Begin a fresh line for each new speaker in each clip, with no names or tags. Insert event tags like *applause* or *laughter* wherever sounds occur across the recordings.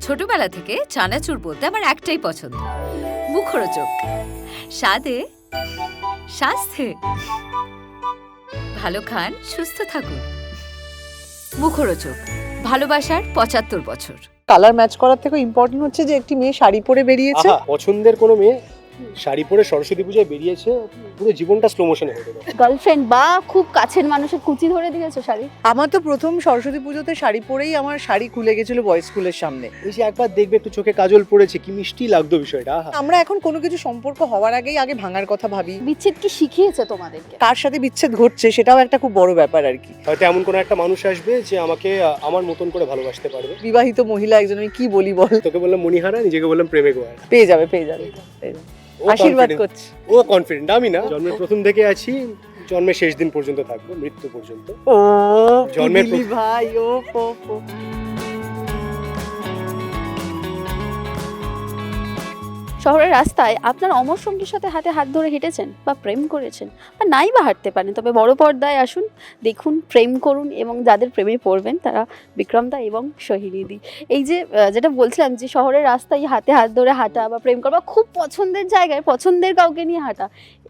ছোটবেলা থেকে চানাচুর বলতে আমার একটাই পছন্দ। মুখরোচক। স্বাদে স্বাস্থ্যে। ভালো খান সুস্থ থাকুন। মুখরোচক। ভালোবাসার পঁচাত্তর বছর।
কালার ম্যাচ করার থেকে ইম্পর্টেন্ট হচ্ছে যে একটি মেয়ে শাড়ি পরে বেরিয়েছে।
আহা, পছন্দের কোনো মেয়ে শাড়ি পরে সরস্বতী পূজায় বেরিয়েছে পুরো জীবনটা স্লো মোশনে হয়ে গেল
গার্লফ্রেন্ড বা খুব কাছের মানুষের কুচি ধরে দিয়েছ শাড়ি?
আমার তো প্রথম সরস্বতী পুজোতে শাড়ি পরেই আমার শাড়ি খুলে গেছিল বয়েজ স্কুলের সামনে।
ওই যে একবার দেখবে একটু চোখে কাজল পড়েছে কি মিষ্টি লাগতো বিষয়টা।
আমরা এখন কোনো কিছু সম্পর্ক হওয়ার আগেই আগে ভাঙার কথা ভাবি।
বিচ্ছেদ কি শিখিয়েছে তোমাদেরকে?
কার সাথে বিচ্ছেদ ঘটছে সেটাও একটা খুব বড় ব্যাপার আর কি।
হয়তো এমন কোনো একটা মানুষ আসবে যে আমাকে আমার মতন করে ভালোবাসতে পারবে।
বিবাহিত মহিলা একজন আমি কি বলি বল?
তোকে বললাম মনিহারা নিজেকে বললাম প্রেমে গোয়া
পেয়ে যাবে পেয়ে যাবে পেয়ে যাবে। আশীর্বাদ করছি।
ও কনফিডেন্ট আমি না। জন্মের প্রথম থেকে আছি জন্মের শেষ দিন পর্যন্ত থাকব মৃত্যু পর্যন্ত।
ও
জন্মের
জন্মের ভাই ও
শহরের রাস্তায় আপনার অমর সঙ্গীর সাথে হাতে হাত ধরে হেঁটেছেন বা প্রেম করেছেন বা নাই বা হাঁটতে পারেন, তবে বড় পর্দায় আসুন, দেখুন, প্রেম করুন এবং যাদের প্রেমে পড়বেন তারা বিক্রমদা এবং সোহিনীদি। এই যে যেটা বলছিলাম যে শহরের রাস্তায় হাতে হাত ধরে হাঁটা বা প্রেম করা বা খুব পছন্দের জায়গায়, পছন্দের কাউকে নিয়ে হাঁটা,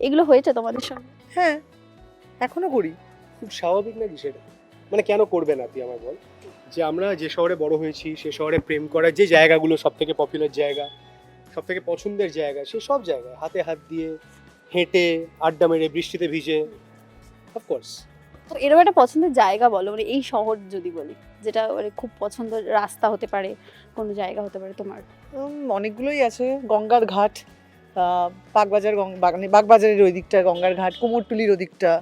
এগুলো হয়েছে তোমাদের সঙ্গে?
হ্যাঁ এখনও করি।
খুব স্বাভাবিক নাকি সেটা? মানে কেন করবে না তুই আমার বল? যে আমরা যে শহরে বড় হয়েছি, সে শহরে প্রেম করার যে জায়গাগুলো সব থেকে পপুলার জায়গা সব থেকে পছন্দের জায়গা সে সব জায়গায়। হাতে হাত দিয়ে হেঁটে আড্ডা মেরে বৃষ্টিতে ভিজে অফকোর্স
তো এরকম একটা পছন্দের জায়গা বলো মানে এই শহর যদি বলি যেটা মানে খুব পছন্দের রাস্তা হতে পারে কোনো জায়গা হতে পারে তোমার?
অনেকগুলোই আছে। গঙ্গার ঘাট আহ, বাগবাজার বাগানে বাগবাজারের ওই দিকটা গঙ্গার ঘাট কুমোরটুলির ওদিকটা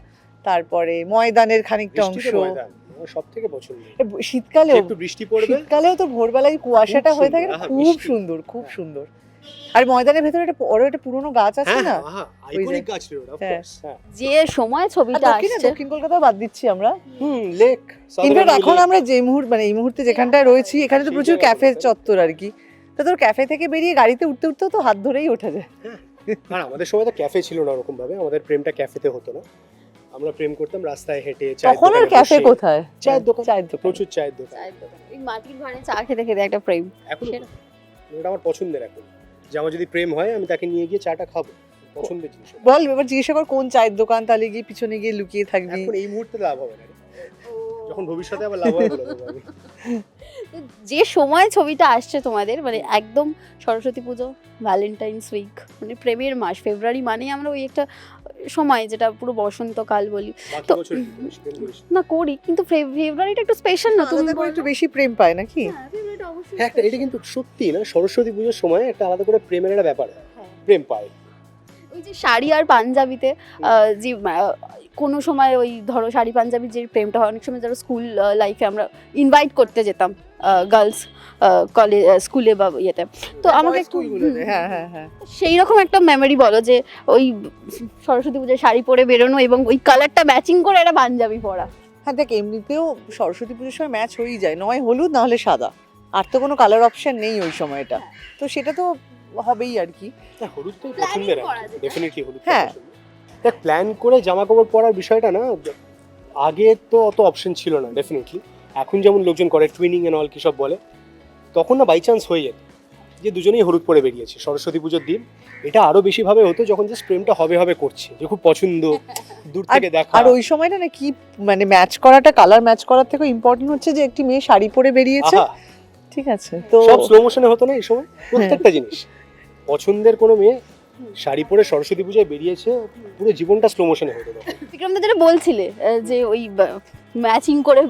তারপরে ময়দানের খানিকটা অংশ।
সব থেকে পছন্দ
শীতকালেও
একটু বৃষ্টি পড়বে।
শীতকালেও তো ভোরবেলায় কুয়াশাটা হয়ে থাকে না? খুব সুন্দর খুব
হ্যাঁ।
সুন্দর। আর ময়দানের ভেতরে একটা বড় একটা পুরনো গাছ আছে
হ্যাঁ
না?
হ্যাঁ আইকনিক গাছ রে ওটা
হ্যাঁ।
হ্যাঁ।
যে সময় ছবিটা আসছে
দক্ষিণ কলকাতা বাদ দিচ্ছি আমরা।
হুম লেক
ইনফ্যাক্ট এখন আমরা যে মুহূর্তে মানে এই মুহূর্তে যেখানটায় রয়েছি এখানে তো প্রচুর ক্যাফে চত্বর আর কি। তো তোর ক্যাফে থেকে বেরিয়ে গাড়িতে উঠতে উঠতেও তো হাত ধরেই ওঠা যায়।
আর আমাদের সময় তো ক্যাফে ছিল না ওরকম ভাবে আমাদের প্রেমটা ক্যাফেতে হতো না। আমরা প্রেম করতাম রাস্তায় হেঁটে চায়ের
তখন আর
দোকানে
ক্যাফে কোথায়?
চায়ের দোকান।
চায়ের দোকান।
প্রচুর চায়ের দোকান।
চায়ের দোকান। ওই মাটির ভাঁড়ে চা খেতে খেতে একটা প্রেম।
এখন ওটা আমার পছন্দের এখন। যে আমার যদি প্রেম হয় আমি তাকে নিয়ে গিয়ে চাটা খাব। পছন্দের জিনিস
বল এবার জিজ্ঞাসা কর কোন চায়ের দোকান তাহলে গিয়ে পিছনে গিয়ে লুকিয়ে থাকবি।
এখন এই মুহূর্তে লাভ হবে না যখন ভবিষ্যতে আবার লাভ হবে *laughs*
যে সময় ছবিটা আসছে তোমাদের মানে একদম সরস্বতী পুজো ভ্যালেন্টাইন্স উইক মানে প্রেমের মাস ফেব্রুয়ারি মানেই আমরা ওই একটা সময় যেটা পুরো বসন্তকাল বলি তো-? না করি কিন্তু ফেব্রুয়ারিটা একটু স্পেশাল না তুমি
একটু বেশি প্রেম পায় নাকি
হ্যাঁ, ফেব্রুয়ারিটা অবশ্যই
হ্যাঁ একটা এটা কিন্তু সত্যি না সরস্বতী পুজোর সময় একটা আলাদা করে প্রেমের একটা ব্যাপার। হ্যাঁ। প্রেম পায়
ওই যে শাড়ি আর পাঞ্জাবিতে যে কোনো সময় ওই ধরো শাড়ি পাঞ্জাবির যে প্রেমটা হয় অনেক সময় ধরো স্কুল লাইফে আমরা ইনভাইট করতে যেতাম গার্লস কলেজ স্কুলে বা ইয়েতে। তো আমাকে একটু
হ্যাঁ হ্যাঁ হ্যাঁ।
সেই রকম একটা মেমোরি বলো যে ওই সরস্বতী পুজোয় শাড়ি পরে বেরোনো এবং ওই কালারটা ম্যাচিং করে একটা পাঞ্জাবি পরা।
হ্যাঁ দেখ এমনিতেও সরস্বতী পুজোর সময় ম্যাচ হয়েই যায়। নয় হলুদ না হলে সাদা। আর তো কোনো কালার অপশন নেই ওই সময়টা। তো সেটা তো হবেই আর কি।
না হলুদ তো পছন্দের ডেফিনেটলি হলুদ
হ্যাঁ।
দেখ প্ল্যান করে জামা কাপড় পরার বিষয়টা না আগে তো অত অপশন ছিল না ডেফিনেটলি এখন যেমন লোকজন করে টুইনিং এন্ড অল কি সব বলে তখন না বাই চান্স হয়ে যেত। যে দুজনেই হলুদ পরে বেরিয়েছে সরস্বতী পুজোর দিন। এটা আরও বেশি ভাবে হতো যখন জাস্ট প্রেমটা হবে হবে করছে যে খুব পছন্দ *laughs* দূর থেকে দেখা।
আর ওই সময়টা না কি মানে ম্যাচ করাটা কালার ম্যাচ করার থেকে ইম্পর্টেন্ট হচ্ছে যে একটি মেয়ে শাড়ি পরে বেরিয়েছে। ঠিক আছে। তো
সব স্লো মোশনে হতো না এই সময়? প্রত্যেকটা জিনিস। পছন্দের কোনো মেয়ে শাড়ি পরে সরস্বতী পূজায় বেরিয়েছে পুরো জীবনটা স্লো মোশনে হতো তখন।
বিক্রমদা যেটা বলছিলে যে ওই ম্যাচিং করে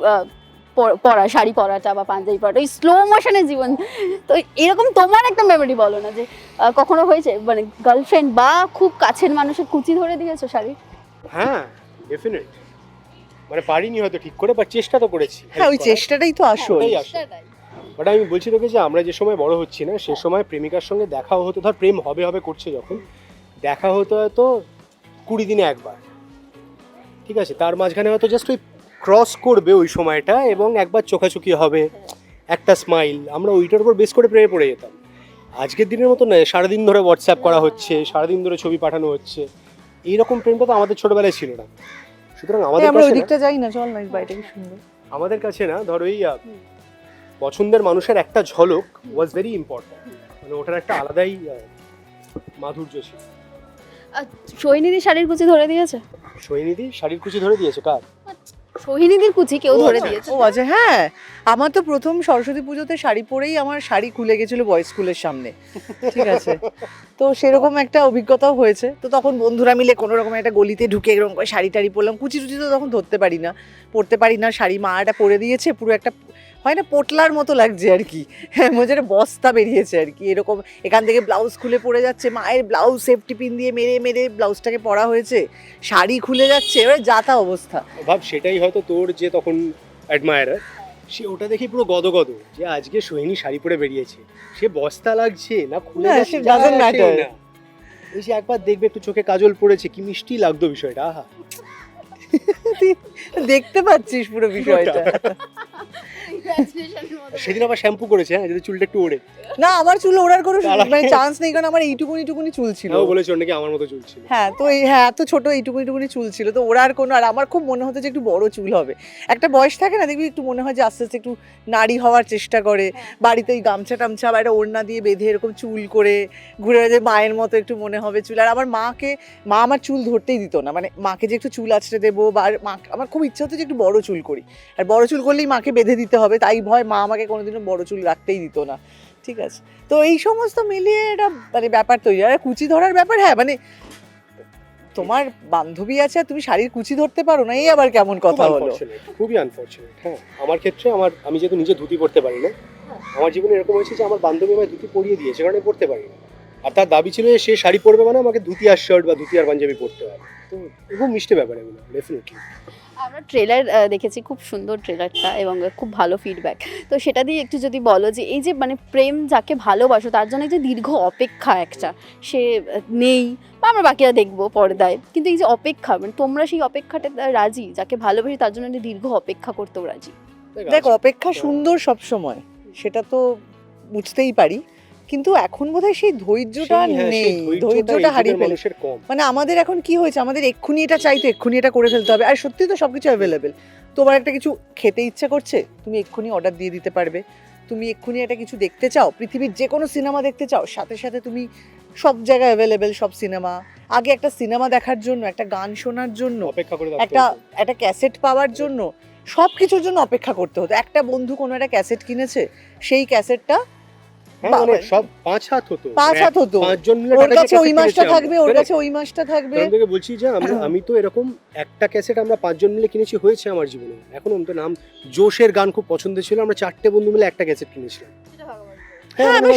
পরা শাড়ি পরাটা বা পাঞ্জাবি পরাটা ওই স্লো মোশনের জীবন। তো এরকম তোমার একটা মেমোরি বলো না যে কখনো হয়েছে? মানে গার্লফ্রেন্ড বা খুব কাছের মানুষের কুচি ধরে দিয়েছ শাড়ি?
হ্যাঁ ডেফিনেট মানে পারিনি হয়তো ঠিক করে বা চেষ্টা তো করেছি।
হ্যাঁ ওই চেষ্টাটাই তো আসল।
বাট আমি বলছি তোকে যে আমরা যে সময় বড় হচ্ছি না সে সময় প্রেমিকার সঙ্গে দেখা হতো। ধর প্রেম হবে হবে করছে যখন দেখা হতো হয়তো কুড়ি দিনে একবার। ঠিক আছে? তার মাঝখানে হয়তো জাস্ট ওই ক্রস করবে ওই সময়টা এবং একবার চোখাচোখি হবে একটা স্মাইল আমরা ওইটার উপর বেস করে প্রেমে পড়ে যেতাম। আজকের দিনের মতো নয় সারাদিন ধরে হোয়াটসঅ্যাপ করা হচ্ছে সারাদিন ধরে ছবি পাঠানো হচ্ছে। এইরকম প্রেমটা তো আমাদের ছোটবেলায় ছিল না। সুতরাং আমাদের
আমরা ওই দিকটা যাই না চল না কি সুন্দর।
আমাদের কাছে না ধর ওই পছন্দের মানুষের একটা ঝলক ওয়াজ ভেরি ইম্পর্ট্যান্ট মানে ওটার একটা আলাদাই মাধুর্য ছিল।
সোহিনীদি শাড়ির কুচি ধরে দিয়েছে?
সৈনিধি শাড়ির কুচি ধরে দিয়েছে কার?
সোহিনীদির কুচি কেউ ধরে। দিয়েছে?
ও আচ্ছা হ্যাঁ। আমার তো প্রথম সরস্বতী পুজোতে শাড়ি পরেই আমার শাড়ি খুলে গেছিল বয়েজ স্কুলের সামনে। ঠিক আছে। তো সেরকম একটা অভিজ্ঞতাও হয়েছে। তো তখন বন্ধুরা মিলে কোনো রকম একটা গলিতে ঢুকে এরকম করে শাড়ি টাড়ি পরলাম। কুচি টুচি তো তখন ধরতে পারি না পরতে পারি না। শাড়ি মাটা পরে দিয়েছে পুরো একটা হয় না পোটলার মতো লাগছে আর কি। হ্যাঁ মনে হচ্ছে বস্তা বেরিয়েছে আর কি। এরকম এখান থেকে ব্লাউজ খুলে পড়ে যাচ্ছে মায়ের ব্লাউজ সেফটি পিন দিয়ে মেরে মেরে ব্লাউজটাকে পরা হয়েছে শাড়ি খুলে যাচ্ছে এবার যাতা অবস্থা।
ভাব সেটাই হয়তো তোর যে তখন অ্যাডমায়ারার সে ওটা দেখে পুরো গদগদ যে আজকে সোহিনী শাড়ি পরে বেরিয়েছে। সে বস্তা লাগছে না খুলে যাচ্ছে?
সে।
এই যে একবার দেখবে একটু চোখে কাজল পড়েছে কি মিষ্টি লাগতো বিষয়টা আহা।
দেখতে পাচ্ছিস পুরো বিষয়টা।
সেদিন আবার শ্যাম্পু করেছে হ্যাঁ যদি চুলটা একটু ওড়ে।
না আমার চুল ওড়ার কোনো মানে চান্স নেই কারণ আমার এইটুকুনি টুকুনি চুল ছিল।
ও বলেছে ওর নাকি আমার মতো চুল ছিল।
হ্যাঁ তো এই হ্যাঁ এত ছোট এইটুকুনি টুকুনি চুল ছিল তো ওড়ার কোনো আর আমার খুব মনে হতো যে একটু বড় চুল হবে। একটা বয়স থাকে না দেখবি একটু মনে হয় যে আস্তে আস্তে একটু নারী হওয়ার চেষ্টা করে। বাড়িতে ওই গামছা টামছা বা একটা ওড়না দিয়ে বেঁধে এরকম চুল করে ঘুরে যে মায়ের মতো একটু মনে হবে চুল। আর আমার মাকে মা আমার চুল ধরতেই দিত না। মানে মাকে যে একটু চুল আছড়ে দেবো বা মা আমার খুব ইচ্ছা হতো যে একটু বড় চুল করি। আর বড় চুল করলেই মাকে বেঁধে দিতে হবে তাই ভয় মা আমাকে কোনোদিনও বড় চুল রাখতেই দিত না। ঠিক আছে? তো এই সমস্ত মিলিয়ে এটা মানে ব্যাপার তৈরি। আর কুচি ধরার ব্যাপার হ্যাঁ মানে তোমার বান্ধবী আছে তুমি শাড়ির কুচি ধরতে পারো না এই আবার কেমন কথা হলো?
খুবই আনফর্চুনেট হ্যাঁ। আমার ক্ষেত্রে আমার আমি যেহেতু নিজে ধুতি পরতে পারি না আমার জীবনে এরকম হয়েছে যে আমার বান্ধবী আমায় ধুতি পরিয়ে দিয়েছে কারণ আমি পরতে পারি না আর তার দাবি ছিল যে সে শাড়ি পরবে মানে আমাকে ধুতি আর শার্ট বা ধুতি আর পাঞ্জাবি পরতে হবে। তো খুব মিষ্টি ব্যাপার এগুলো ডেফিনেটলি
আমরা ট্রেলার দেখেছি খুব সুন্দর ট্রেলারটা এবং খুব ভালো ফিডব্যাক তো সেটা দিয়ে একটু যদি বলো যে এই যে মানে প্রেম যাকে ভালোবাসো তার জন্য যে দীর্ঘ অপেক্ষা একটা সে নেই বা আমরা বাকিরা দেখব পর্দায় কিন্তু এই যে অপেক্ষা মানে তোমরা সেই অপেক্ষাটা রাজি? যাকে ভালোবাসি তার জন্য একটা দীর্ঘ অপেক্ষা করতেও রাজি?
দেখ অপেক্ষা সুন্দর সব সময় সেটা তো বুঝতেই পারি। কিন্তু এখন বোধহয় সেই ধৈর্যটা
হ্যাঁ,
নেই। ধৈর্যটা হারিয়ে ফেলে মানে আমাদের এখন কি হয়েছে? আমাদের এক্ষুনি এটা চাইতো এক্ষুনি এটা করে ফেলতে হবে। আর সত্যি তো সবকিছু অ্যাভেলেবেল তোমার একটা কিছু খেতে ইচ্ছা করছে? তুমি এক্ষুনি অর্ডার দিয়ে দিতে পারবে। তুমি এক্ষুনি একটা কিছু দেখতে চাও? পৃথিবীর যে কোনো সিনেমা দেখতে চাও? সাথে সাথে তুমি সব জায়গায় অ্যাভেলেবেল সব সিনেমা আগে একটা সিনেমা দেখার জন্য একটা গান শোনার জন্য একটা একটা ক্যাসেট পাওয়ার জন্য সব কিছুর জন্য অপেক্ষা করতে হতো। একটা বন্ধু কোনো একটা ক্যাসেট কিনেছে সেই ক্যাসেটটা
হ্যাঁ মানে সব পাঁচ হাত হতো।
পাঁচ হাত হতো।
পাঁচজন মিলে
ওর কাছে ওই মাসটা থাকবে ওর কাছে ওই মাসটা থাকবে।
থেকে বলছি যে আমি *coughs* আমি তো এরকম একটা ক্যাসেট আমরা পাঁচজন মিলে কিনেছি হয়েছে আমার জীবনে। এখন তো নাম জোশের গান খুব পছন্দ ছিল আমরা চারটে বন্ধু মিলে একটা ক্যাসেট কিনেছিলাম।
হ্যাঁ,
মানে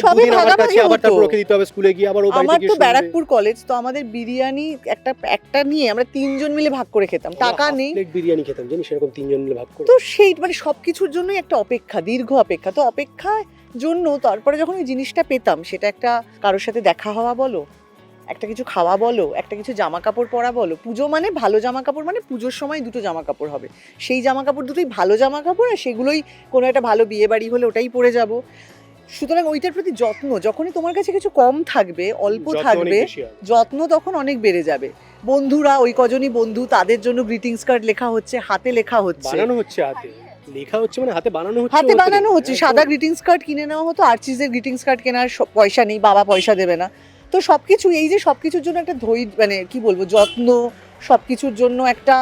আমরা তো ব্যারাকপুর কলেজ তো আমাদের বিরিয়ানি একটা একটা নিয়ে আমরা তিনজন মিলে ভাগ করে খেতাম। টাকা নেই।
বিরিয়ানি খেতাম জানিস? সেরকম তিনজন মিলে ভাগ করে।
তো সেই মানে সবকিছুর জন্যই একটা অপেক্ষা দীর্ঘ অপেক্ষা। তো অপেক্ষার জন্য তারপরে যখন ওই জিনিসটা পেতাম সেটা একটা কারোর সাথে দেখা হওয়া বলো একটা কিছু খাওয়া বলো একটা কিছু জামা কাপড় পরা বলো পুজো মানে ভালো জামা কাপড় মানে পুজোর সময় দুটো জামা কাপড় হবে। সেই জামা কাপড় দুটোই ভালো জামা কাপড় আর সেগুলোই কোনো একটা ভালো বিয়ে বাড়ি হলে ওটাই পরে যাব। সুতরাং ওইটার প্রতি যত্ন যখনই তোমার কাছে কিছু কম থাকবে অল্প থাকবে যত্ন তখন অনেক বেড়ে যাবে। বন্ধুরা ওই কজনই বন্ধু তাদের জন্য গ্রিটিংস কার্ড লেখা হচ্ছে হাতে লেখা হচ্ছে।
বানানো হচ্ছে হাতে। লেখা হচ্ছে মানে হাতে বানানো হচ্ছে
হাতে বানানো হচ্ছে। সাদা গ্রিটিংস কার্ড কিনে নেওয়া হতো আর্চিজের গ্রিটিংস কার্ড কেনার পয়সা নেই বাবা পয়সা দেবে না। তো সবকিছু এই যে সবকিছুর জন্য একটা ধৈর্য মানে কি বলব যত্ন সবকিছুর জন্য একটা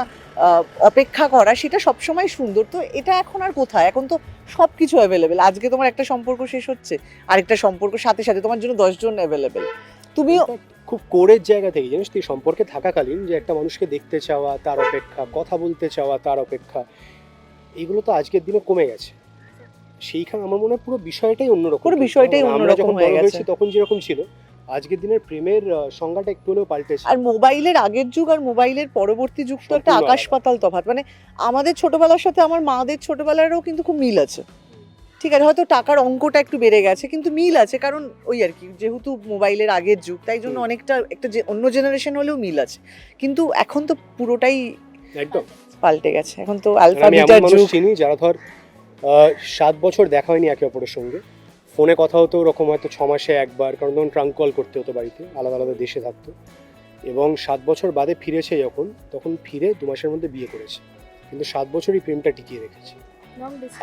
অপেক্ষা করা সেটা সবসময় সুন্দর। তো এটা এখন আর কোথায়? এখন তো সব কিছু অ্যাভেলেবেল আজকে তোমার একটা সম্পর্ক শেষ হচ্ছে আরেকটা সম্পর্ক সাথে সাথে তোমার জন্য দশজন অ্যাভেলেবেল তুমিও
এটা খুব কোরের জায়গা থেকে জানিস তুই সম্পর্কে থাকাকালীন যে একটা মানুষকে দেখতে চাওয়া তার অপেক্ষা কথা বলতে চাওয়া তার অপেক্ষা এইগুলো তো আজকের দিনে কমে গেছে। সেইখানে আমার মনে হয় পুরো বিষয়টাই অন্যরকম।
পুরো বিষয়টাই অন্যরকম হয়ে গেছে।
তখন যেরকম ছিল আজকের দিনের প্রেমের সংজ্ঞাটা একটু হলেও পাল্টেছে।
আর মোবাইলের আগের যুগ আর মোবাইলের পরবর্তী যুগ তো একটা আকাশ পাতাল তফাৎ। মানে আমাদের ছোটবেলার সাথে আমার মাদের ছোটবেলারও কিন্তু খুব মিল আছে। ঠিক আছে হয়তো টাকার অঙ্কটা একটু বেড়ে গেছে কিন্তু মিল আছে। কারণ ওই আর কি যেহেতু মোবাইলের আগের যুগ তাই জন্য অনেকটা একটা অন্য জেনারেশন হলেও মিল আছে। কিন্তু এখন তো পুরোটাই
একদম।
পাল্টে গেছে। এখন তো আলফা
আমি এমন
বিটার যুগ।
চিনি যারা ধর সাত বছর দেখা হয়নি একে অপরের সঙ্গে। ফোনে কথা হতো ওরকম হয়তো ছ মাসে একবার কারণ তখন ট্রাঙ্ক কল করতে হতো বাড়িতে আলাদা আলাদা দেশে থাকতো। এবং সাত বছর বাদে ফিরেছে যখন তখন ফিরে দু মাসের মধ্যে বিয়ে করেছে। কিন্তু সাত বছরই প্রেমটা টিকিয়ে রেখেছে।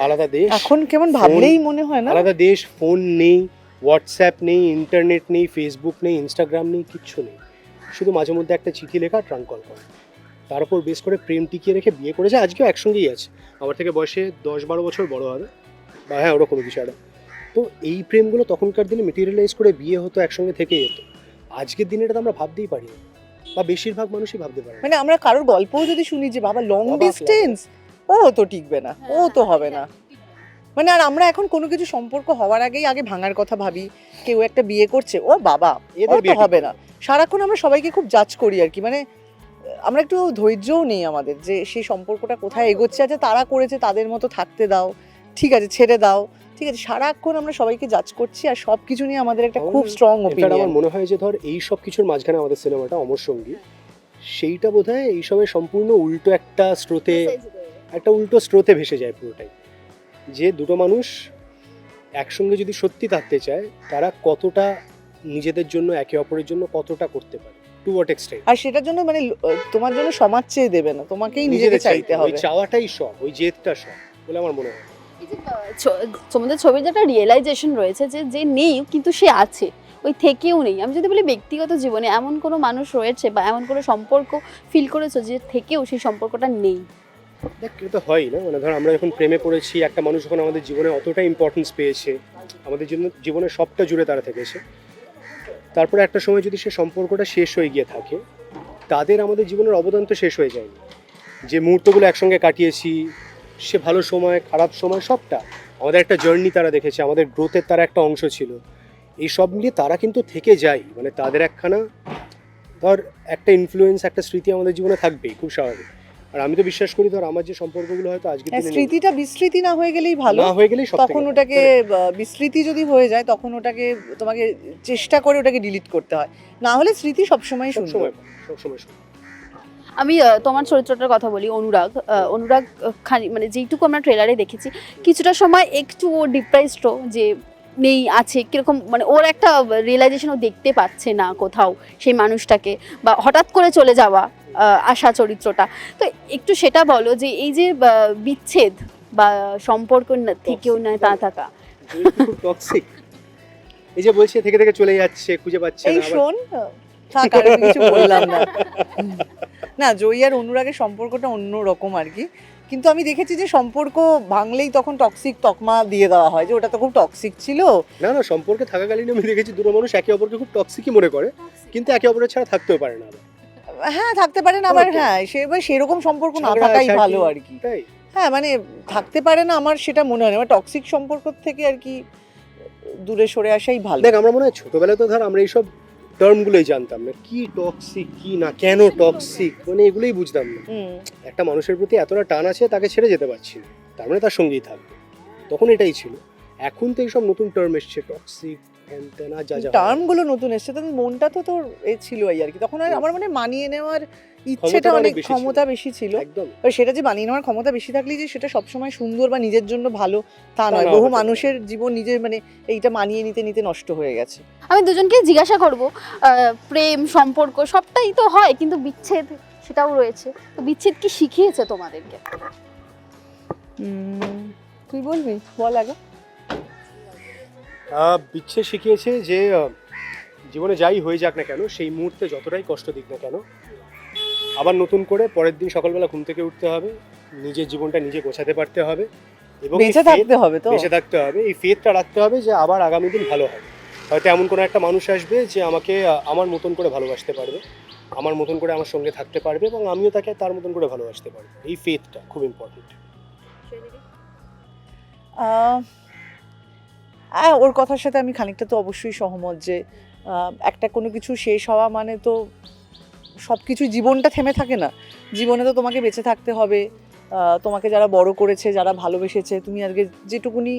আলাদা দেশ
এখন কেমন ভাবলেই মনে হয় না?
আলাদা দেশ ফোন নেই হোয়াটসঅ্যাপ নেই ইন্টারনেট নেই ফেসবুক নেই ইনস্টাগ্রাম নেই কিচ্ছু নেই। শুধু মাঝে মধ্যে একটা চিঠি লেখা ট্রাঙ্ক কল করা। তার উপর বেশ করে প্রেম টিকিয়ে রেখে বিয়ে করেছে আজকেও একসঙ্গেই আছে। আমার থেকে বয়সে দশ বারো বছর বড় হবে। বা হ্যাঁ ওরকম কিছু একটা। তো এই প্রেমগুলো তখনকার দিনে মেটেরিয়ালাইজ করে বিয়ে হতো একসঙ্গে থেকে যেত। আজকের দিনে এটা তো আমরা ভাবতেই পারি না। বা বেশিরভাগ মানুষই ভাবতে পারে
মানে আমরা কারোর গল্পও যদি শুনি যে বাবা লং ডিস্টেন্স ও তো টিকবে না ও তো হবে না। মানে আর আমরা এখন কোনো কিছু সম্পর্ক হওয়ার আগেই আগে ভাঙার কথা ভাবি কেউ একটা বিয়ে করছে ও বাবা
এদের
তো হবে না। সারাক্ষণ আমরা সবাইকে খুব জাজ করি আর কি। মানে আমরা একটু ধৈর্যও নেই আমাদের যে সেই সম্পর্কটা কোথায় এগোচ্ছে আছে তারা করেছে তাদের মতো থাকতে দাও ঠিক আছে ছেড়ে দাও ঠিক আছে সারাক্ষণ আমরা সবাইকে জাজ করছি আর সব কিছু নিয়ে আমাদের একটা খুব স্ট্রং ওপিনিয়ন
আমার মনে হয় যে ধর এই সব কিছুর মাঝখানে আমাদের সিনেমাটা অমর সঙ্গী। সেইটা বোধ হয় এইসবের সম্পূর্ণ উল্টো একটা স্রোতে একটা উল্টো স্রোতে ভেসে যায় পুরোটাই। যে দুটো মানুষ একসঙ্গে যদি সত্যি থাকতে চায় তারা কতটা নিজেদের জন্য একে অপরের জন্য কতটা করতে পারে? টু হোয়াট এক্সটেন্ট
আর সেটার জন্য মানে তোমার জন্য সমাজ চেয়ে দেবে না তোমাকেই নিজেকে চাইতে
ওই
হবে।
চাওয়াটাই সব ওই জেদটা সব বলে আমার মনে হয়।
তোমাদের ছবির যে একটা রিয়েলাইজেশন রয়েছে যে যে নেই কিন্তু সে আছে ওই থেকেও নেই। আমি যদি বলি ব্যক্তিগত জীবনে এমন কোনো মানুষ রয়েছে বা এমন কোনো সম্পর্ক ফিল করেছ যে থেকেও সেই সম্পর্কটা নেই?
দেখ তো হয় না মানে ধর আমরা যখন প্রেমে পড়েছি একটা মানুষ যখন আমাদের জীবনে অতটা ইম্পর্টেন্স পেয়েছে আমাদের জন্য জীবনে সবটা জুড়ে তারা থেকেছে। তারপরে একটা সময় যদি সে সম্পর্কটা শেষ হয়ে গিয়ে থাকে, তাদের আমাদের জীবনের অবদান তো শেষ হয়ে যায়নি। যে মুহূর্তগুলো একসঙ্গে কাটিয়েছি, সে ভালো সময়, খারাপ সময়, সবটা আমাদের একটা জার্নি তারা দেখেছে, আমাদের গ্রোথের তারা একটা অংশ ছিল। এই সব মিলিয়ে তারা কিন্তু থেকে যায় মানে তাদের একখানা ধর একটা ইনফ্লুয়েন্স একটা স্মৃতি আমাদের জীবনে থাকবেই, খুব স্বাভাবিক। আর আমি তো বিশ্বাস করি ধর আমার যে সম্পর্কগুলো হয়তো আজকে
হ্যাঁ, স্মৃতিটা বিস্মৃতি না হয়ে গেলেই ভালো।
না হয়ে গেলেই সব
তখন ওটাকে বিস্মৃতি যদি হয়ে যায় তখন ওটাকে তোমাকে চেষ্টা করে ওটাকে ডিলিট করতে হয়। না হলে স্মৃতি সবসময় সুন্দর।
সবসময় সুন্দর।
আমি তোমার চরিত্রটার কথা বলি অনুরাগ। অনুরাগ খানি মানে যেইটুকু আমরা ট্রেলারে দেখেছি কিছুটা সময় একটু ও ডিপ্রেসড যে নেই আছে কীরকম মানে ওর একটা রিয়েলাইজেশন ও দেখতে পাচ্ছে না কোথাও সেই মানুষটাকে বা হঠাৎ করে চলে যাওয়া। আশা চরিত্রটা। তো একটু সেটা বলো যে এই যে বিচ্ছেদ বা সম্পর্ক থেকেও না তা থাকা।
টক্সিক এই যে বলছে থেকে থেকে চলে যাচ্ছে খুঁজে পাচ্ছে
এই
না আবার-
শোন থাক আর আমি কিছু বললাম না। *laughs* না জয়ী আর অনুরাগের সম্পর্কটা অন্য রকম আর কি। কিন্তু আমি দেখেছি যে সম্পর্ক ভাঙলেই তখন টক্সিক তকমা দিয়ে দেওয়া হয় যে ওটা তো খুব টক্সিক ছিল।
না না সম্পর্কে থাকাকালীন আমি দেখেছি দুটো মানুষ একে অপরকে খুব টক্সিকই মনে করে। কিন্তু একে অপরের ছাড়া থাকতেও পারে না।
হ্যাঁ থাকতে পারে না আবার হ্যাঁ সে সেরকম সম্পর্ক না থাকাই ভালো আর কি। হ্যাঁ মানে থাকতে পারে না আমার সেটা মনে হয় না। টক্সিক সম্পর্ক থেকে আর কি দূরে সরে আসাই ভালো।
দেখ আমরা মনে হয় ছোটবেলায় তো ধর আমরা এইসব টার্মগুলোই জানতাম না কি টক্সিক কি না কেন টক্সিক মানে এগুলোই বুঝতাম না। একটা মানুষের প্রতি এতটা টান আছে তাকে ছেড়ে যেতে পারছি না। তার মানে তার সঙ্গেই থাকবে। তখন এটাই ছিল। এখন তো এইসব নতুন টার্ম এসছে টক্সিক যা যা
টার্মগুলো নতুন এসছে তখন মনটা তো তোর এ ছিলই আর কি। তখন আর আমার মানে মানিয়ে নেওয়ার ইচ্ছেটা
অনেক।
ক্ষমতা বেশি ছিল।
একদম।
আর সেটা যে মানিয়ে নেওয়ার ক্ষমতা বেশি থাকলেই যে সেটা সবসময় সুন্দর বা নিজের জন্য ভালো তা নয়। বহু মানুষের জীবন নিজের মানে এইটা মানিয়ে নিতে নিতে নষ্ট হয়ে গেছে।
আমি দুজনকে জিজ্ঞাসা করব আহ, প্রেম সম্পর্ক সবটাই তো হয় কিন্তু বিচ্ছেদ সেটাও রয়েছে। তো বিচ্ছেদ কি শিখিয়েছে তোমাদেরকে?
তুই বলবি? বল আগে।
বিচ্ছে শিখিয়েছে যে জীবনে যাই হয়ে যাক না কেন সেই মুহূর্তে যতটাই কষ্ট দিক না কেন আবার নতুন করে পরের দিন সকালবেলা ঘুম থেকে উঠতে হবে নিজের জীবনটা নিজে গোছাতে পারতে হবে এবং
বেঁচে থাকতে হবে তো।
বেঁচে থাকতে হবে এই ফেথটা রাখতে হবে যে আবার আগামী দিন ভালো হবে। হয়তো এমন কোনো একটা মানুষ আসবে যে আমাকে আমার মতন করে ভালোবাসতে পারবে আমার মতন করে আমার সঙ্গে থাকতে পারবে এবং আমিও তাকে তার মতন করে ভালোবাসতে পারব। এই ফেথটা খুব ইম্পর্টেন্ট
আহ, হ্যাঁ ওর কথার সাথে আমি খানিকটা তো অবশ্যই সহমত যে একটা কোনো কিছু শেষ হওয়া মানে তো সব কিছু জীবনটা থেমে থাকে না। জীবনে তো তোমাকে বেঁচে থাকতে হবে তোমাকে যারা বড় করেছে, যারা ভালোবেসেছে, তুমি আজকে যেটুকুনি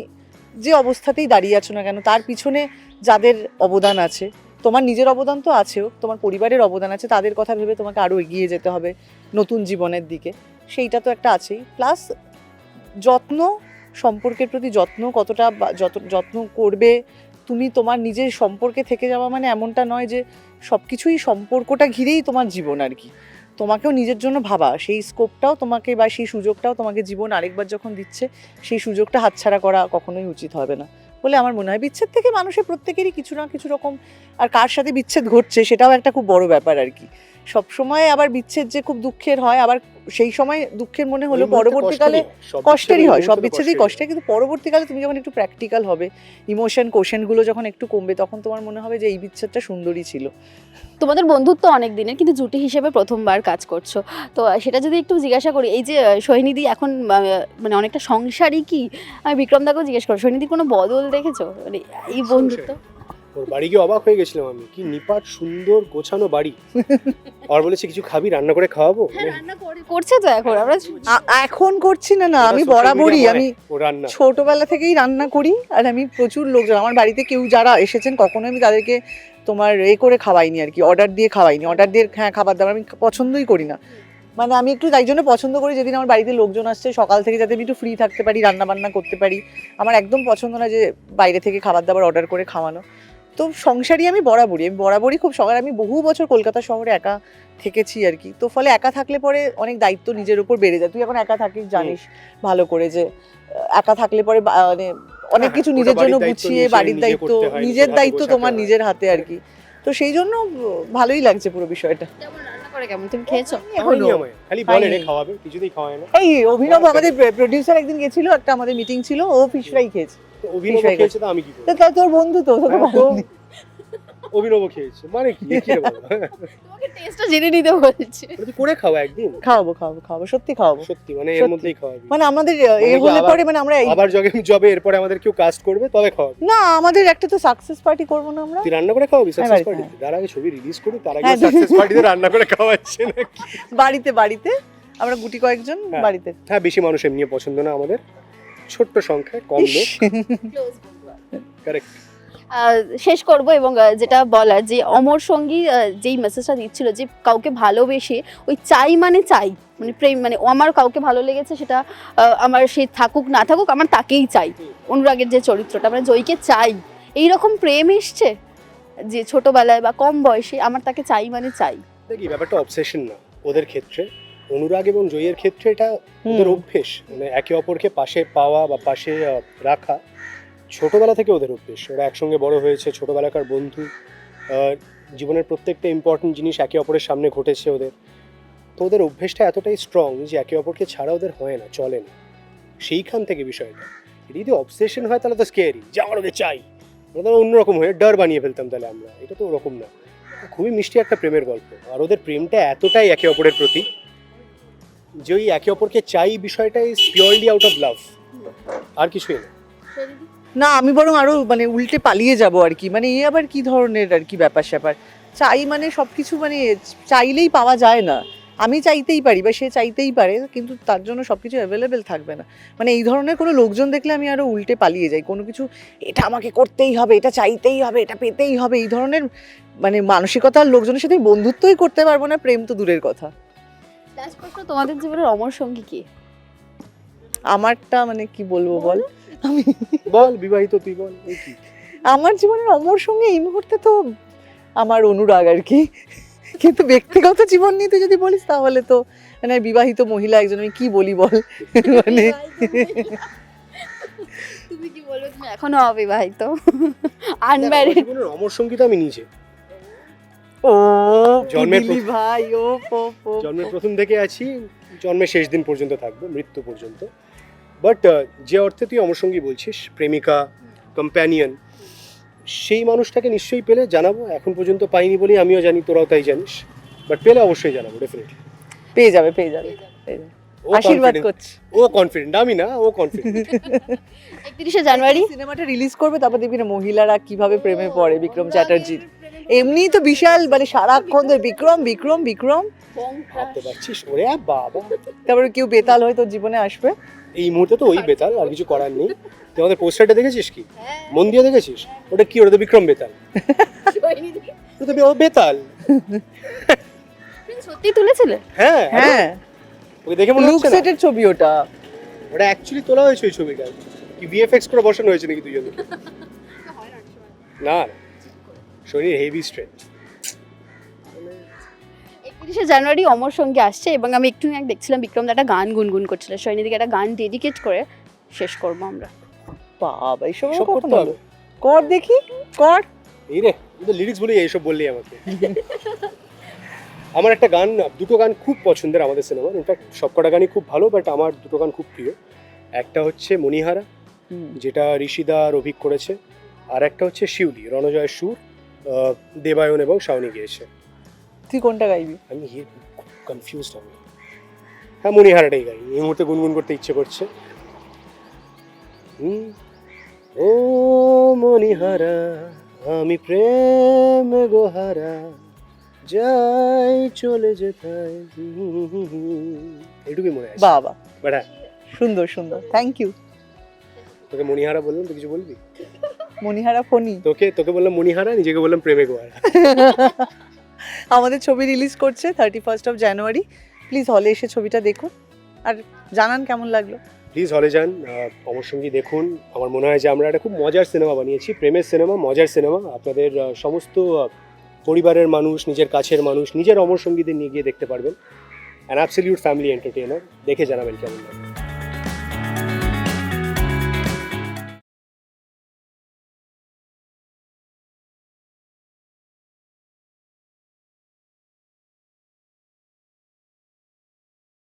যে অবস্থাতেই দাঁড়িয়ে আছো না কেন, তার পিছনে যাদের অবদান আছে, তোমার নিজের অবদান তো আছেও, তোমার পরিবারের অবদান আছে, তাদের কথা ভেবে তোমাকে আরও এগিয়ে যেতে হবে নতুন জীবনের দিকে। সেইটা তো একটা আছেই। প্লাস যত্ন সম্পর্কের প্রতি যত্ন কতটা যত, যত্ন করবে, তুমি তোমার নিজের সম্পর্কে থেকে যাওয়া মানে এমনটা নয় যে সব কিছুই সম্পর্কটা ঘিরেই তোমার জীবন আর কি। তোমাকেও নিজের জন্য ভাবা, সেই স্কোপটাও তোমাকে বা সেই সুযোগটাও তোমাকে জীবন আরেকবার যখন দিচ্ছে, সেই সুযোগটা হাতছাড়া করা কখনোই উচিত হবে না। বলে আমার মনে হয় বিচ্ছেদ থেকে মানুষের প্রত্যেকেরই কিছু না কিছু রকম আর কার সাথে বিচ্ছেদ ঘটছে সেটাও একটা খুব বড় ব্যাপার আর কি। সব সময় আবার বিচ্ছেদ যে খুব দুঃখের হয়, আবার সেই সময় দুঃখের মনে হলো পরবর্তীকালে
কষ্টেরই হয়। সব বিচ্ছেদই।
কষ্টে কিন্তু পরবর্তীকালে তুমি যখন একটু প্র্যাকটিক্যাল হবে ইমোশন কোশেনগুলো যখন একটু কমবে তখন তোমার মনে হবে যে এই বিচ্ছেদটা সুন্দরই ছিল
তোমাদের বন্ধুত্ব অনেক দিনের কিন্তু জুটি হিসেবে প্রথমবার কাজ করছ তো সেটা যদি একটু জিজ্ঞাসা করি এই যে সোহিনীদি এখন মানে অনেকটা সংসারই কি আমি বিক্রম দাকেও জিজ্ঞেস করো সোহিনীদির কোনো বদল দেখেছ মানে এই বন্ধুত্ব
ওর বাড়ি গিয়ে অবাক হয়ে গেছিলাম আমি। কি নিপাট সুন্দর গোছানো বাড়ি। আর বলেছে কিছু খাবি? রান্না করে খাওয়াবো?
হ্যাঁ, রান্না করে- করছে তো এখন। আমরা
এখন করছি না না আমি বরাবরই আমি ছোটবেলা থেকেই রান্না করি আর আমি প্রচুর লোকজন আমার বাড়িতে কেউ যারা এসেছেন কখনো আমি তাদেরকে তোমার এ করে খাওয়াইনি আর কি অর্ডার দিয়ে খাওয়াইনি। অর্ডার দিয়ে হ্যাঁ খাবার দাবার আমি পছন্দই করি না। মানে আমি একটু তাই জন্য পছন্দ করি যেদিন আমার বাড়িতে লোকজন আসছে সকাল থেকে যাতে আমি একটু ফ্রি থাকতে পারি রান্না বান্না করতে পারি। আমার একদম পছন্দ না যে বাইরে থেকে খাবার দাবার অর্ডার করে খাওয়ানো। তো সংসারই আমি বরাবরই। আমি বরাবরই খুব সকাল আমি বহু বছর কলকাতা শহরে একা থেকেছি আর কি। তো ফলে একা থাকলে পরে অনেক দায়িত্ব নিজের উপর বেড়ে যায়। তুই এখন একা থাকিস জানিস ভালো করে যে একা থাকলে পরে বা- মানে অনেক
হ্যাঁ,
কিছু নিজের জন্য গুছিয়ে বাড়ির দায়িত্ব নিজের দায়িত্ব তোমার নিজের হাতে আর কি। তো সেই জন্য ভালোই লাগছে পুরো বিষয়টা।
কেমন রান্না করে কেমন? তুমি খেয়েছো?
খাওয়াইনি
এখনও।
আমায়। খালি বলে রে
খাইনি।
খাওয়াবে কিছুতেই খাওয়ায় না।
এই অভিনব আমাদের প্রডিউসার একদিন গেছিল একটা আমাদের মিটিং ছিল ও ফিশ ফ্রাই খেয়েছে।
অভিনব খেয়েছে তো আমি কি করব?
তো তোর বন্ধু তো তোকে
হ্যাঁ, অভিনব খেয়েছে। মানে কি?
তোমাকে টেস্টটা জেনে নিতে বলছে।
তুই করে খাওয়া একদিন?
খাওয়াবো খাওয়াবো খাওয়াবো সত্যি খাওয়াবো।
সত্যি মানে এর মধ্যেই খাওয়াবি।
মানে আমাদের এ
মানে
হলে পরে মানে আমরা
আবার জবে এরপরে আমাদের কেউ কাস্ট করবে তবে খাওয়াবি।
না আমাদের একটা তো সাকসেস পার্টি করব না আমরা।
তুই রান্না করে খাওয়াবি সাকসেস
বাড়িতে,
পার্টি তার আগে ছবি রিলিজ করি তার আগে
হ্যাঁ,
সাকসেস পার্টিতে রান্না করে খাওয়াচ্ছে নাকি?
বাড়িতে বাড়িতে। আমরা গুটি কয়েকজন
হ্যাঁ।
বাড়িতে।
হ্যাঁ বেশি মানুষ এমনি পছন্দ না আমাদের। ছোট্ট সংখ্যায় কম লোক। কারেক্ট
শেষ করব এবং যেটা বলার যে অমর সঙ্গী যেই মেসেজটা দিচ্ছিল যে কাউকে ভালোবেসে ওই চাই মানে চাই মানে প্রেম মানে আমার কাউকে ভালো লেগেছে সেটা আমার সে থাকুক না থাকুক আমার তাকেই চাই। অনুরাগের যে চরিত্রটা মানে জয়কে চাই। এই রকম প্রেম এসছে যে ছোটবেলায় বা কম বয়সে আমার তাকে চাই মানে চাই।
দেখি ব্যাপারটা অবসেশন না। ওদের ক্ষেত্রে অনুরাগ এবং জয়ের ক্ষেত্রে এটা ওদের অভ্যেস। মানে একে অপরকে পাশে পাওয়া বা পাশে আহ, রাখা ছোটবেলা থেকে ওদের অভ্যেস। ওরা একসঙ্গে বড় হয়েছে ছোটবেলাকার বন্ধু আহ, জীবনের প্রত্যেকটা ইম্পর্টেন্ট জিনিস একে অপরের সামনে ঘটেছে ওদের। তো ওদের অভ্যেসটা এতটাই স্ট্রং যে একে অপরকে ছাড়া ওদের হয় না চলে না। সেইখান থেকে বিষয়টা। এটা যদি অবসেশন হয় তাহলে তো স্কেয়ারি যে আমার ওকে চাই। আমরা তো অন্যরকম হয়ে ডার বানিয়ে ফেলতাম তাহলে আমরা। এটা তো ওরকম না। খুবই মিষ্টি একটা প্রেমের গল্প। আর ওদের প্রেমটা এতটাই একে অপরের প্রতি যে ওই একে অপরকে চাই বিষয়টা is purely out of love আর কিছুই না।
না, আমি বরং আরও মানে উল্টে পালিয়ে যাব আর কি। মানে এই আবার কি ধরনের আর কি ব্যাপার স্যাপার? চাই মানে সবকিছু মানে চাইলেই পাওয়া যায় না। আমি চাইতেই পারি বা সে চাইতেই পারে, কিন্তু তার জন্য সব কিছু অ্যাভেলেবেল থাকবে না। মানে এই ধরনের কোনো লোকজন দেখলে আমি আরও উল্টে পালিয়ে যাই। কোনো কিছু, এটা আমাকে করতেই হবে, এটা চাইতেই হবে, এটা পেতেই হবে, এই ধরনের মানে মানসিকতার লোকজনের সাথে বন্ধুত্বই করতে পারব না, প্রেম তো দূরের কথা।
লাস্ট প্রশ্ন তোমাদের জীবনের অমর সঙ্গী কি?
আমারটা মানে কি বলব বল। আমি
বল বিবাহিত তুই বল
আমার জীবনের অমর সঙ্গে এই মুহূর্তে তো আমার অনুরাগ আর কি। কিন্তু ব্যক্তিগত জীবন নিয়ে তুই যদি বলিস তাহলে তো মানে বিবাহিত মহিলা একজন আমি কি বলি বল? মানে
তুমি কি বলবে তুমি এখনও অবিবাহিত। আনম্যারিড
অমর সংগীত আমি নিজে।
ও
জন্মের
ভাই ও ও, ও,
জন্মের প্রথম থেকে আছি জন্মের শেষ দিন পর্যন্ত থাকব মৃত্যু পর্যন্ত। বাট যে অর্থে তুই সঙ্গী বলছিস প্রেমিকা কম্প্যানিয়ন সেই মানুষটাকে নিশ্চয়ই পেলে জানাব। এখন পর্যন্ত পাইনি বলেই আমিও জানি তোরাও তাই জানিস। বাট পেলে অবশ্যই জানাব ডেফিনেটলি
পেয়ে যাবে পেয়ে যাবে
ও
আশীর্বাদ করছি।
ও কনফিডেন্ট আমি না ও কনফিডেন্ট
একত্রিশে জানুয়ারি।
সিনেমাটা রিলিজ করবে তারপর দেখবি না মহিলারা কীভাবে প্রেমে পড়ে বিক্রম চ্যাটার্জির। এমনি তো বিশাল মানে সারাক্ষণ ধরে বিক্রম বিক্রম বিক্রম।
ভাবতে পারছিস? ওরে বাবা।
তারপরে কেউ বেতাল হয়ে তোর জীবনে আসবে।
এই মুহূর্তে তো ওই বেতাল আর কিছু করার নেই। তুই আমাদের পোস্টারটা দেখেছিস কি? মন দিয়ে দেখেছিস? ওটা কি? ওটা তো বিক্রম বেতাল। *laughs* তো ও বেতাল।
সত্যি তুলেছিলে?
হ্যাঁ।
হ্যাঁ।
ওকে দেখে মনে হচ্ছে না?
সেটের ছবি ওটা।
ওটা অ্যাকচুয়ালি তোলা হয়েছে ওই ছবিটা। কি ভিএফএক্স করে বসানো হয়েছে নাকি দুজনকে *laughs* না না। শরীর হেভি স্ট্রেচ
তিরিশে জানুয়ারি অমর সঙ্গে আসছে এবং আমি একটু আগে দেখছিলাম বিক্রম দা একটা গান গুনগুন করছিল। সৈনিদিকে একটা গান ডেডিকেট করে শেষ করব আমরা।
বাবা এইসব
করতে হবে?
কর দেখি কর।
এই রে লিরিক্স বলি এইসব বললি আমাকে। আমার একটা গান দুটো গান খুব পছন্দের আমাদের সিনেমার ইনফ্যাক্ট সবকটা গানই খুব ভালো বাট আমার দুটো গান খুব প্রিয়। একটা হচ্ছে মণিহারা যেটা ঋষিদা রভিক করেছে। আর একটা হচ্ছে শিউলি রণজয় সুর। দেবায়ন এবং শাওনি গিয়েছে।
তুই কোনটা গাইবি?
আমি খুব কনফিউজড আমি। হ্যাঁ মণিহারাটাই গাই। এই মুহূর্তে গুনগুন করতে ইচ্ছে করছে। ও মণিহারা আমি প্রেম গোহারা যাই চলে যেতাই এটুকুই মনে আছে?
বাবা।
হ্যাঁ
সুন্দর সুন্দর। থ্যাংক ইউ
তোকে মণিহারা বললাম তুই কিছু বলবি?
মণিহারা ফণি
তোকে তোকে বললাম মণিহারা নিজেকে বললাম প্রেমে গোহারা *laughs*
আমাদের ছবি রিলিজ করছে thirty first of January please হলে এসে ছবিটা দেখুন। আর জানান কেমন লাগল?
প্লিজ হলে যান সঙ্গী দেখুন। আমার মনে হয় যে আমরা একটা খুব মজার সিনেমা বানিয়েছি প্রেমের সিনেমা মজার সিনেমা আপনাদের সমস্ত পরিবারের মানুষ নিজের কাছের মানুষ নিজের অমর সঙ্গীদের নিয়ে গিয়ে দেখতে পারবেন। অ্যান অ্যাবসলিউট ফ্যামিলি এন্টারটেইনার দেখে জানাবেন কেমন লাগে